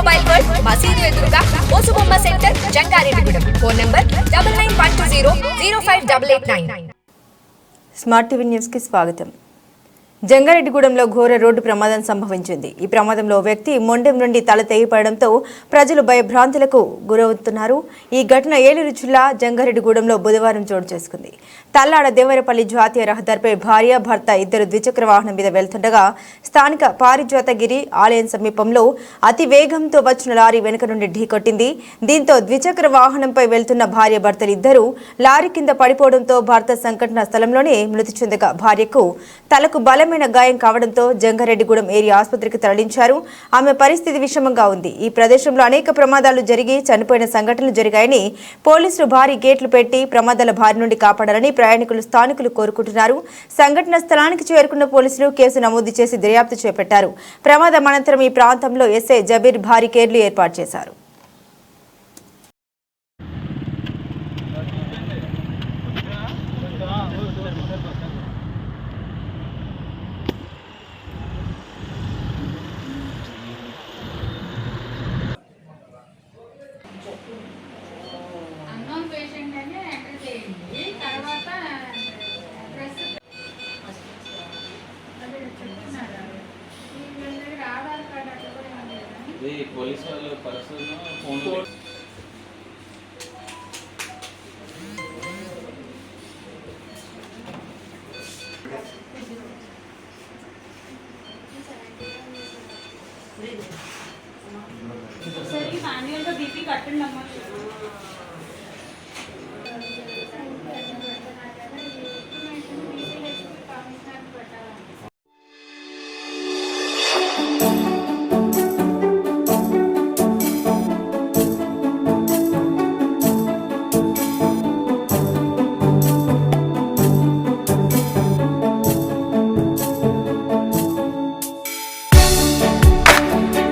Simhadri mobile world మసీదు ఎదురుగా Mosubomma center Jangareddygudem phone number double nine one two zero zero five double eight nine smart TV న్యూస్కి స్వాగతం. జంగారెడ్డిగూడెంలో ఘోర road ప్రమాదం సంభవించింది. ఈ ప్రమాదంలో వ్యక్తి మొండెం నుండి తల తెగిపడడంతో ప్రజలు భయభ్రాంతులకు గురవుతున్నారు. ఈ ఘటన ఏలూరు జిల్లా జంగారెడ్డిగూడెంలో బుధవారం చోటు చేసుకుంది. తల్లాడ దేవరపల్లి జాతీయ రహదారిపై భార్య భర్త ఇద్దరు ద్విచక్ర వాహనం మీద వెళ్తుండగా స్థానిక పారిజాతగిరి ఆలయం సమీపంలో అతి వేగంతో వచ్చిన లారీ వెనుక నుండి ఢీకొట్టింది దీంతో ద్విచక్ర వాహనంపై వెళ్తున్న భార్య భర్తలు ఇద్దరు లారీ కింద పడిపోవడంతో భర్త సంఘటన స్థలంలోనే మృతి చెందగా భార్యకు తలకు బలం తీవ్రమైన గాయం కావడంతో జంగారెడ్డిగూడెం ఏరియా ఆసుపత్రికి తరలించారు. ఆమె పరిస్థితి విషమంగా ఉంది. ఈ ప్రదేశంలో అనేక ప్రమాదాలు జరిగి చనిపోయిన సంఘటనలు జరిగాయని పోలీసులు భారీ గేట్లు పెట్టి ప్రమాదాల బారి నుండి కాపాడాలని ప్రయాణికులు స్థానికులు కోరుకుంటున్నారు. సంఘటన స్థలానికి చేరుకున్న పోలీసులు కేసు నమోదు చేసి దర్యాప్తు చేపట్టారు. ప్రమాదం అనంతరం ఈ ప్రాంతంలో ఎస్ఐ జబీర్ భారీ కేర్లు ఏర్పాటు చేశారు. ఇది పోలీస్ వాళ్ళు పర్సన్ ఫోన్ ఒకసారి మాన్యువల్ గా బీపీ కట్టండి అమ్మా